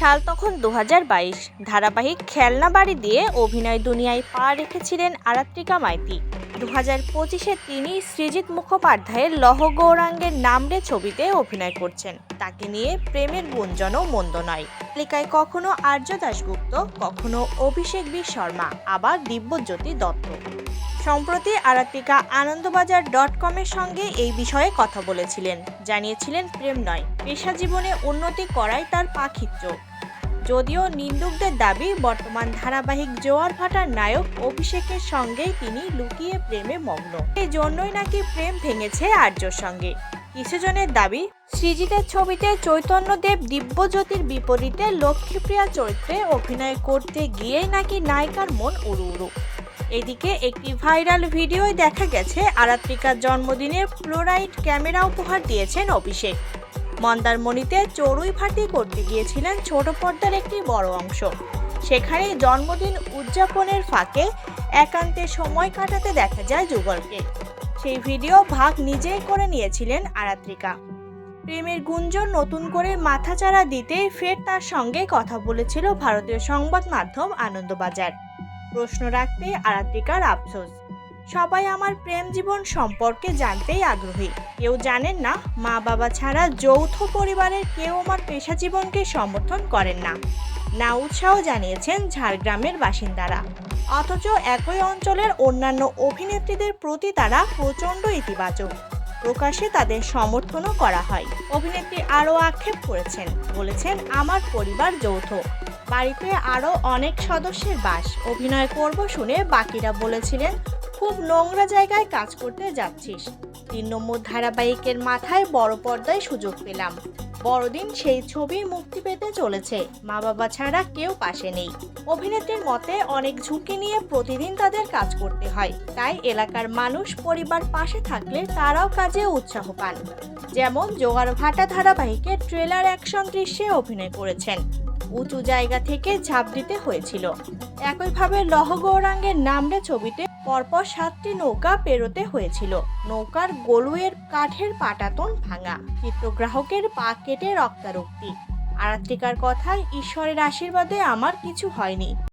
সাল তখন দু হাজার বাইশ। ধারাবাহিক খেলনা বাড়ি দিয়ে অভিনয় দুনিয়ায় পা রেখেছিলেন আরাত্রিকা মাইতি। দু হাজার পঁচিশে তিনি সৃজিত মুখোপাধ্যায়ের লহ গৌরাঙ্গের নামরে ছবিতে অভিনয় করছেন। তাকে নিয়ে প্রেমের গুঞ্জনও মন্দ নয়। তালিকায় কখনো আর্য দাশগুপ্ত, কখনো অভিষেক বি শর্মা, আবার দিব্যজ্যোতি দত্ত। সম্প্রতি আরাত্রিকা আনন্দবাজার ডট কমের সঙ্গে এই বিষয়ে কথা বলেছিলেন। জানিয়েছিলেন, প্রেম নয় পেশা জীবনে উন্নতি করাই তার পাখিত্য যদিও নিন্দুকদের দাবি, বর্তমান ধারাবাহিক জোয়ার ভাটার নায়ক অভিষেকের সঙ্গেই তিনি লুকিয়ে প্রেমে মগ্ন। এই জন্যই নাকি প্রেম ভেঙেছে আর্যর সঙ্গে। কিছুজনের দাবি, সৃজিতের ছবিতে চৈতন্যদেব দিব্যজ্যোতির বিপরীতে লক্ষ্মীপ্রিয়া চরিত্রে অভিনয় করতে গিয়েই নাকি নায়িকার মন উড়ু উড়ু এদিকে একটি ভাইরাল ভিডিওয় দেখা গেছে, আরাত্রিকার জন্মদিনে ফ্লোরাইড ক্যামেরা উপহার দিয়েছেন অভিষেক। মন্দারমণিতে চড়ুই ভাটি করতে গিয়েছিলেন ছোট পর্দার একটি বড় অংশ। সেখানে জন্মদিন উদযাপনের ফাঁকে একান্তে সময় কাটাতে দেখা যায় যুগলকে। সেই ভিডিও ভাগ নিজেই করে নিয়েছিলেন আরাত্রিকা। প্রেমের গুঞ্জন নতুন করে মাথাচাড়া দিতে ফের তার সঙ্গে কথা বলেছিল ভারতীয় সংবাদ মাধ্যম আনন্দবাজার। প্রশ্ন রাখতে আরাত্রিকার আফসোস। সবাই আমার প্রেম জীবন সম্পর্কে জানতেই আগ্রহী। কেউ জানেন না মা বাবা ছাড়া যৌথ পরিবারের কেউ আমার পেশা জীবনকে সমর্থন করেন না। না উৎসাহ জানিয়েছেন ঝাড়গ্রামের বাসিন্দারা। অথচ একই অঞ্চলের অন্যান্য অভিনেত্রীদের প্রতি তারা প্রচণ্ড ইতিবাচক। প্রকাশে তাদের সমর্থনও করা হয়। অভিনেত্রী আরও আক্ষেপ করেছেন, বলেছেন, আমার পরিবার যৌথ। বাড়িতে আরও অনেক সদস্যের বাস। অভিনয় করব শুনে বাকিরা বলেছিলেন খুব নোংরা জায়গায় কাজ করতে যাচ্ছিস। তিন নম্বর ধারাবাহিকের মাথায় বড় পর্দায় সুযোগ পেলাম। বড়দিন সেই ছবি মুক্তি পেতে চলেছে। মা বাবা ছাড়া কেউ পাশে নেই। অভিনেত্রীর মতে অনেক ঝুঁকি নিয়ে প্রতিদিন তাদের কাজ করতে হয়। তাই এলাকার মানুষ পরিবার পাশে থাকলে তারাও কাজে উৎসাহ পান। যেমন জোগাড় ভাটা ধারাবাহিকে ট্রেলার অ্যাকশন দৃশ্যে অভিনয় করেছেন। উঁচু জায়গা থেকে ঝাঁপ দিতে হয়েছিল। একইভাবে লহগৌরাঙ্গের গৌরাঙ্গের নামরে ছবিতে পরপর সাতটি নৌকা পেরোতে হয়েছিল। নৌকার গলুয়ের কাঠের পাটাতন ভাঙা, চিত্রগ্রাহকের পা কেটে রক্তারক্তি। আরাত্রিকার কথায়, ঈশ্বরের আশীর্বাদে আমার কিছু হয়নি।